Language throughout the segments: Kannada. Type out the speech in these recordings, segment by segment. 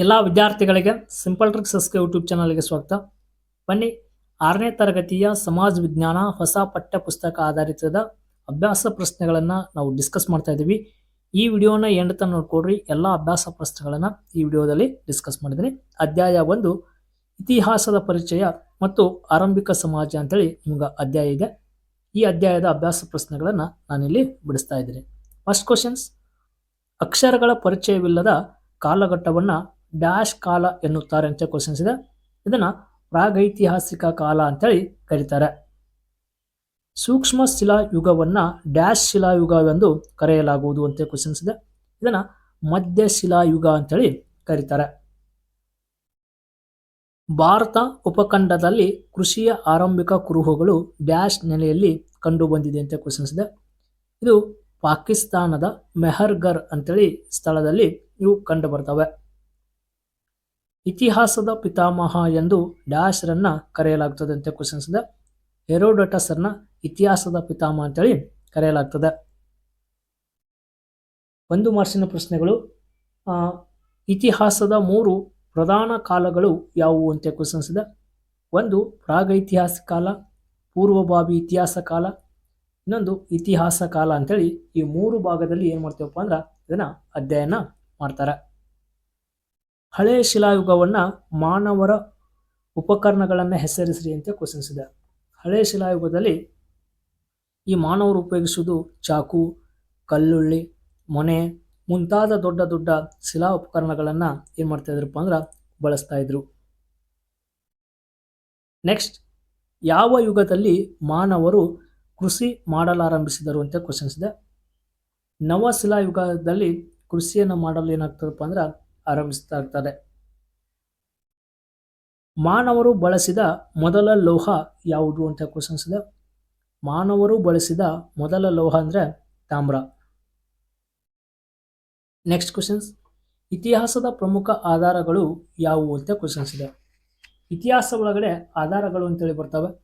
ಎಲ್ಲ ವಿದ್ಯಾರ್ಥಿಗಳಿಗೆ ಸಿಂಪಲ್ ಟ್ರಿಕ್ಸ್ ಎಸ್ಕೆ ಯೂಟ್ಯೂಬ್ ಚಾನಲ್ಗೆ ಸ್ವಾಗತ. ಬನ್ನಿ, ಆರನೇ ತರಗತಿಯ ಸಮಾಜ ವಿಜ್ಞಾನ ಹೊಸ ಪಠ್ಯ ಪುಸ್ತಕ ಆಧಾರಿತದ ಅಭ್ಯಾಸ ಪ್ರಶ್ನೆಗಳನ್ನು ನಾವು ಡಿಸ್ಕಸ್ ಮಾಡ್ತಾ ಇದ್ದೀವಿ. ಈ ವಿಡಿಯೋನ ಎಂಡ್ ತನಕ ನೋಡ್ಕೊಡ್ರಿ, ಎಲ್ಲ ಅಭ್ಯಾಸ ಪ್ರಶ್ನೆಗಳನ್ನು ಈ ವಿಡಿಯೋದಲ್ಲಿ ಡಿಸ್ಕಸ್ ಮಾಡಿದ್ದೀನಿ ಅಧ್ಯಾಯ ಒಂದು, ಇತಿಹಾಸದ ಪರಿಚಯ ಮತ್ತು ಆರಂಭಿಕ ಸಮಾಜ ಅಂತೇಳಿ ನಿಮ್ಗೆ ಅಧ್ಯಾಯ ಇದೆ. ಈ ಅಧ್ಯಾಯದ ಅಭ್ಯಾಸ ಪ್ರಶ್ನೆಗಳನ್ನು ನಾನಿಲ್ಲಿ ಬಿಡಿಸ್ತಾ ಇದ್ದೀನಿ. ಫಸ್ಟ್ ಕ್ವಶನ್ಸ್ ಅಕ್ಷರಗಳ ಪರಿಚಯವಿಲ್ಲದ ಕಾಲಘಟ್ಟವನ್ನ ಡ್ಯಾಶ್ ಕಾಲ ಎನ್ನುತ್ತಾರೆ ಅಂತ ಕ್ವಶನ್ಸ್ ಇದೆ. ಇದನ್ನ ಪ್ರಾಗೈತಿಹಾಸಿಕ ಕಾಲ ಅಂತೇಳಿ ಕರೀತಾರೆ. ಸೂಕ್ಷ್ಮ ಶಿಲಾಯುಗವನ್ನ ಡ್ಯಾಶ್ ಶಿಲಾಯುಗವೆಂದು ಕರೆಯಲಾಗುವುದು ಅಂತ ಕ್ವಶನ್ಸ್ ಇದೆ. ಇದನ್ನ ಮಧ್ಯ ಶಿಲಾಯುಗ ಅಂತೇಳಿ ಕರೀತಾರೆ. ಭಾರತ ಉಪಖಂಡದಲ್ಲಿ ಕೃಷಿಯ ಆರಂಭಿಕ ಕುರುಹುಗಳು ಡ್ಯಾಶ್ ನೆಲೆಯಲ್ಲಿ ಕಂಡು ಬಂದಿದೆ ಅಂತ ಕ್ವಶನ್ಸ್ ಇದೆ. ಇದು ಪಾಕಿಸ್ತಾನದ ಮೆಹರ್ಗರ್ ಅಂತೇಳಿ ಸ್ಥಳದಲ್ಲಿ ಇವು ಕಂಡು ಬರ್ತವೆ. ಇತಿಹಾಸದ ಪಿತಾಮಹ ಎಂದು ಡ್ಯಾಶ್ರನ್ನ ಕರೆಯಲಾಗ್ತದೆ ಅಂತ ಕ್ವಶನ್ಸ್ ಇದೆ ಹೆರೋಡಟಸ್ ಅನ್ನ ಇತಿಹಾಸದ ಪಿತಾಮಹ ಅಂತೇಳಿ ಕರೆಯಲಾಗ್ತದೆ. ಒಂದು ಮಾರ್ಸಿನ ಪ್ರಶ್ನೆಗಳು ಇತಿಹಾಸದ ಮೂರು ಪ್ರಧಾನ ಕಾಲಗಳು ಯಾವುವು ಅಂತ ಕ್ವಶನ್ಸ್ ಇದೆ ಒಂದು ಪ್ರಾಗೈತಿಹಾಸಿಕ ಕಾಲ ಪೂರ್ವಭಾವಿ ಇತಿಹಾಸ ಕಾಲ, ಇನ್ನೊಂದು ಇತಿಹಾಸ ಕಾಲ ಅಂತೇಳಿ ಈ ಮೂರು ಭಾಗದಲ್ಲಿ ಏನು ಮಾಡ್ತೀವಪ್ಪ ಅಂದ್ರೆ ಇದನ್ನ ಅಧ್ಯಯನ ಮಾಡ್ತಾರೆ. ಹಳೆಯ ಶಿಲಾಯುಗವನ್ನು ಮಾನವರ ಉಪಕರಣಗಳನ್ನು ಹೆಸರಿಸ್ರಿ ಅಂತ ಕ್ವಶನ್ಸ್ ಇದೆ ಹಳೆಯ ಶಿಲಾಯುಗದಲ್ಲಿ ಈ ಮಾನವರು ಉಪಯೋಗಿಸುವುದು ಚಾಕು, ಕಲ್ಲುಳ್ಳಿ, ಮೊನೆ ಮುಂತಾದ ದೊಡ್ಡ ದೊಡ್ಡ ಶಿಲಾ ಉಪಕರಣಗಳನ್ನು ಏನು ಮಾಡ್ತಾ ಅಂದ್ರೆ ಬಳಸ್ತಾ ಇದ್ರು. ನೆಕ್ಸ್ಟ್, ಯಾವ ಯುಗದಲ್ಲಿ ಮಾನವರು ಕೃಷಿ ಮಾಡಲಾರಂಭಿಸಿದರು ಅಂತ ಕ್ವಶನ್ಸ್ ಇದೆ ನವ ಶಿಲಾಯುಗದಲ್ಲಿ ಕೃಷಿಯನ್ನು ಮಾಡಲು ಏನಾಗ್ತದಪ್ಪ ಅಂದ್ರೆ ಆರಂಭಿಸ್ತಾ ಇರ್ತಾರೆ. ಮಾನವರು ಬಳಸಿದ ಮೊದಲ ಲೋಹ ಯಾವುದು ಅಂತ ಕ್ವಶನ್ಸ್ ಇದೆ. ಮಾನವರು ಬಳಸಿದ ಮೊದಲ ಲೋಹ ಅಂದ್ರೆ ತಾಮ್ರ. ನೆಕ್ಸ್ಟ್ ಕ್ವಶನ್ಸ್ ಇತಿಹಾಸದ ಪ್ರಮುಖ ಆಧಾರಗಳು ಯಾವುವು ಅಂತ ಕ್ವಶನ್ಸ್ ಇದೆ. ಇತಿಹಾಸ ಒಳಗಡೆ ಆಧಾರಗಳು ಅಂತೇಳಿ ಬರ್ತವೆ.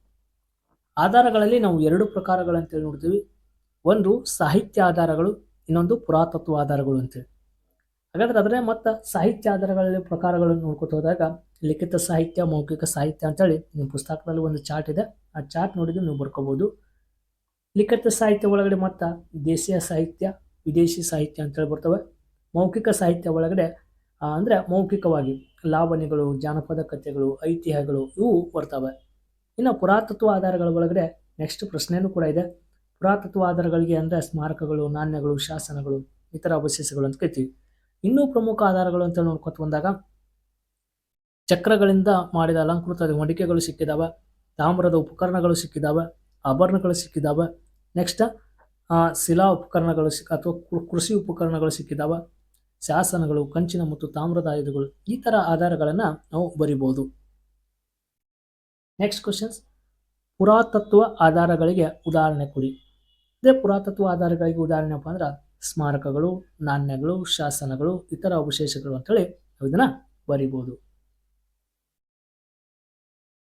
ಆಧಾರಗಳಲ್ಲಿ ನಾವು ಎರಡು ಪ್ರಕಾರಗಳಂತೇಳಿ ನೋಡ್ತೀವಿ. ಒಂದು ಸಾಹಿತ್ಯ ಆಧಾರಗಳು, ಇನ್ನೊಂದು ಪುರಾತತ್ವ ಆಧಾರಗಳು ಅಂತೇಳಿ ಹಾಗಾದ್ರೆ ಅದನ್ನೇ ಮತ್ತು ಸಾಹಿತ್ಯ ಆಧಾರಗಳಲ್ಲಿ ಪ್ರಕಾರಗಳನ್ನು ನೋಡ್ಕೊತ ಹೋದಾಗ ಲಿಖಿತ ಸಾಹಿತ್ಯ, ಮೌಖಿಕ ಸಾಹಿತ್ಯ ಅಂತೇಳಿ ನಿಮ್ಮ ಪುಸ್ತಕದಲ್ಲಿ ಒಂದು ಚಾರ್ಟ್ ಇದೆ. ಆ ಚಾರ್ಟ್ ನೋಡಿದ್ರೆ ನೀವು ಬರ್ಕೋಬೋದು. ಲಿಖಿತ ಸಾಹಿತ್ಯ ಒಳಗಡೆ ಮತ್ತು ದೇಶೀಯ ಸಾಹಿತ್ಯ, ವಿದೇಶಿ ಸಾಹಿತ್ಯ ಅಂತೇಳಿ ಬರ್ತವೆ. ಮೌಖಿಕ ಸಾಹಿತ್ಯ ಒಳಗಡೆ ಅಂದ್ರೆ ಮೌಖಿಕವಾಗಿ ಲಾವಣಿಗಳು ಜಾನಪದ ಕಥೆಗಳು, ಐತಿಹ್ಯಗಳು ಇವು ಬರ್ತವೆ. ಇನ್ನು ಪುರಾತತ್ವ ಆಧಾರಗಳ ಒಳಗಡೆ ನೆಕ್ಸ್ಟ್ ಪ್ರಶ್ನೆಯೂ ಕೂಡ ಇದೆ. ಪುರಾತತ್ವ ಆಧಾರಗಳಿಗೆ ಅಂದರೆ ಸ್ಮಾರಕಗಳು, ನಾಣ್ಯಗಳು, ಶಾಸನಗಳು, ಇತರ ಅವಶೇಷಗಳು ಅಂತ ಕರಿತೀವಿ. ಇನ್ನೂ ಪ್ರಮುಖ ಆಧಾರಗಳು ಅಂತ ನೋಡ್ಕೊತ ಬಂದಾಗ ಚಕ್ರಗಳಿಂದ ಮಾಡಿದ ಅಲಂಕೃತ ಮಡಿಕೆಗಳು ಸಿಕ್ಕಿದಾವೆ, ತಾಮ್ರದ ಉಪಕರಣಗಳು ಸಿಕ್ಕಿದಾವೆ, ಆಭರಣಗಳು ಸಿಕ್ಕಿದಾವೆ ನೆಕ್ಸ್ಟ್ ಶಿಲಾ ಉಪಕರಣಗಳು ಸಿಕ್, ಅಥವಾ ಕೃಷಿ ಉಪಕರಣಗಳು ಸಿಕ್ಕಿದಾವೆ, ಶಾಸನಗಳು, ಕಂಚಿನ ಮತ್ತು ತಾಮ್ರದ ಆಯುಧಗಳು, ಈ ಥರ ಆಧಾರಗಳನ್ನು ನಾವು ಬರಿಬೋದು. ನೆಕ್ಸ್ಟ್ ಕ್ವಶನ್ಸ್ ಪುರಾತತ್ವ ಆಧಾರಗಳಿಗೆ ಉದಾಹರಣೆ ಕೊಡಿ. ಇದೇ ಪುರಾತತ್ವ ಆಧಾರಗಳಿಗೆ ಉದಾಹರಣೆ ಅಂದ್ರೆ ಸ್ಮಾರಕಗಳು, ನಾಣ್ಯಗಳು, ಶಾಸನಗಳು, ಇತರ ಅವಶೇಷಗಳು ಅಂತೇಳಿ ಇದನ್ನ ಬರಿಬೋದು.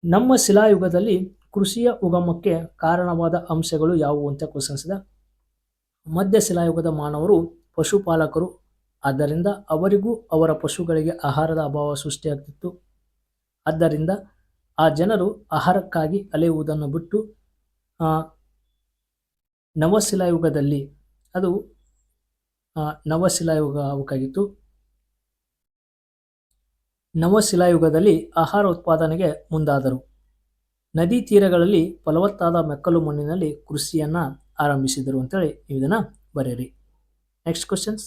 ನಮ್ಮ ಶಿಲಾಯುಗದಲ್ಲಿ ಕೃಷಿಯ ಉಗಮಕ್ಕೆ ಕಾರಣವಾದ ಅಂಶಗಳು ಯಾವುವು ಅಂತ ಕ್ವಶನ್ಸ್ ಇದೆ. ಮಧ್ಯ ಶಿಲಾಯುಗದ ಮಾನವರು ಪಶುಪಾಲಕರು. ಆದ್ದರಿಂದ ಅವರಿಗೂ ಅವರ ಪಶುಗಳಿಗೆ ಆಹಾರದ ಅಭಾವ ಸೃಷ್ಟಿಯಾಗ್ತಿತ್ತು. ಆದ್ದರಿಂದ ಆ ಜನರು ಆಹಾರಕ್ಕಾಗಿ ಅಲೆಯುವುದನ್ನು ಬಿಟ್ಟು ನವಶಿಲಾಯುಗದಲ್ಲಿ ಅದು ನವಶಿಲಾಯುಗ ಅವಕ್ಕಾಗಿತ್ತು ನವಶಿಲಾಯುಗದಲ್ಲಿ ಆಹಾರ ಉತ್ಪಾದನೆಗೆ ಮುಂದಾದರು. ನದಿ ತೀರಗಳಲ್ಲಿ ಫಲವತ್ತಾದ ಮೆಕ್ಕಲು ಮಣ್ಣಿನಲ್ಲಿ ಕೃಷಿಯನ್ನು ಆರಂಭಿಸಿದರು ಅಂತೇಳಿ ನೀವು ಇದನ್ನ ಬರೆಯಿರಿ. ನೆಕ್ಸ್ಟ್ ಕ್ವಶನ್ಸ್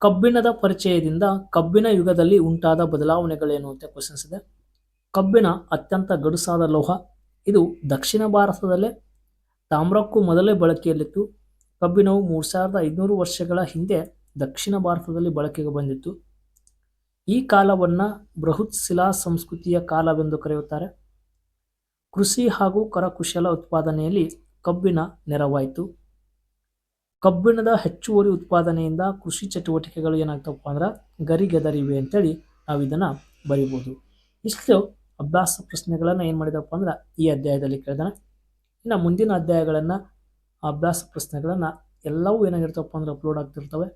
ಕಬ್ಬಿಣದ ಪರಿಚಯದಿಂದ ಕಬ್ಬಿನ ಯುಗದಲ್ಲಿ ಉಂಟಾದ ಬದಲಾವಣೆಗಳೇನು ಅಂತ ಕ್ವಶನ್ಸ್ ಇದೆ. ಕಬ್ಬಿಣ ಅತ್ಯಂತ ಗಡುಸಾದ ಲೋಹ. ಇದು ದಕ್ಷಿಣ ಭಾರತದಲ್ಲೇ ತಾಮ್ರಕ್ಕೂ ಮೊದಲೇ ಬಳಕೆಯಲ್ಲಿತ್ತು. ಕಬ್ಬಿಣವು ಮೂರು ಸಾವಿರದ ಐದುನೂರು ವರ್ಷಗಳ ಹಿಂದೆ ದಕ್ಷಿಣ ಭಾರತದಲ್ಲಿ ಬಳಕೆಗೆ ಬಂದಿತ್ತು. ಈ ಕಾಲವನ್ನು ಬೃಹತ್ ಶಿಲಾ ಸಂಸ್ಕೃತಿಯ ಕಾಲವೆಂದು ಕರೆಯುತ್ತಾರೆ. ಕೃಷಿ ಹಾಗೂ ಕರಕುಶಲ ಉತ್ಪಾದನೆಯಲ್ಲಿ ಕಬ್ಬಿಣ ನೆರವಾಯಿತು. ಕಬ್ಬಿಣದ ಹೆಚ್ಚುವರಿ ಉತ್ಪಾದನೆಯಿಂದ ಕೃಷಿ ಚಟುವಟಿಕೆಗಳು ಏನಾಗ್ತವಪ್ಪ ಅಂದ್ರೆ ಗರಿಗೆದರಿವೆ ಅಂತೇಳಿ ನಾವು ಇದನ್ನು ಬರಿಬೋದು. ಇಷ್ಟು ಅಭ್ಯಾಸ ಪ್ರಶ್ನೆಗಳನ್ನು ಏನು ಮಾಡಿದಪ್ಪ ಅಂದ್ರೆ ಈ ಅಧ್ಯಾಯದಲ್ಲಿ ಕೇಳಿದಾನೆ. ಇನ್ನು ಮುಂದಿನ ಅಧ್ಯಾಯಗಳನ್ನು, ಅಭ್ಯಾಸ ಪ್ರಶ್ನೆಗಳನ್ನು ಎಲ್ಲವೂ ಏನಾಗಿರ್ತವಪ್ಪ ಅಂದ್ರೆ ಅಪ್ಲೋಡ್ ಆಗ್ತಿರ್ತವೆ.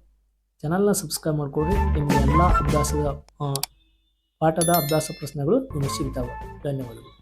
ಚಾನಲ್ನ ಸಬ್ಸ್ಕ್ರೈಬ್ ಮಾಡಿಕೊಡ್ರಿ ನಿಮಗೆ ಎಲ್ಲ ಅಭ್ಯಾಸದ ಪಾಠದ ಅಭ್ಯಾಸ ಪ್ರಶ್ನೆಗಳು ನಿಮಗೆ ಸಿಗ್ತಾವೆ. ಧನ್ಯವಾದಗಳು.